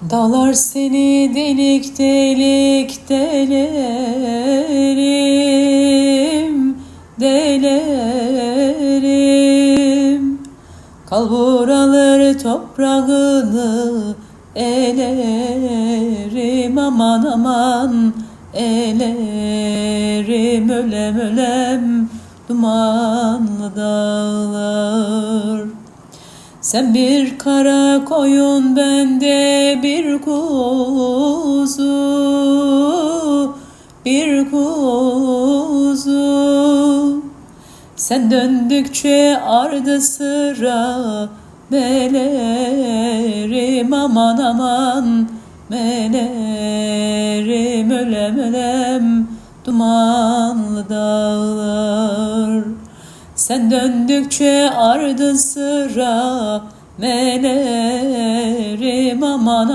Dalar seni delik delik delerim, delerim. Kalbur alır toprağını elerim aman aman elerim ölem ölem dumanlı dağlar. Sen bir kara koyun bende bir kuzu. Bir kuzu. Sen döndükçe ardı sıra melerim. Aman aman melerim ölem ölem. Dumanlı sen döndükçe ardı sıra melerim aman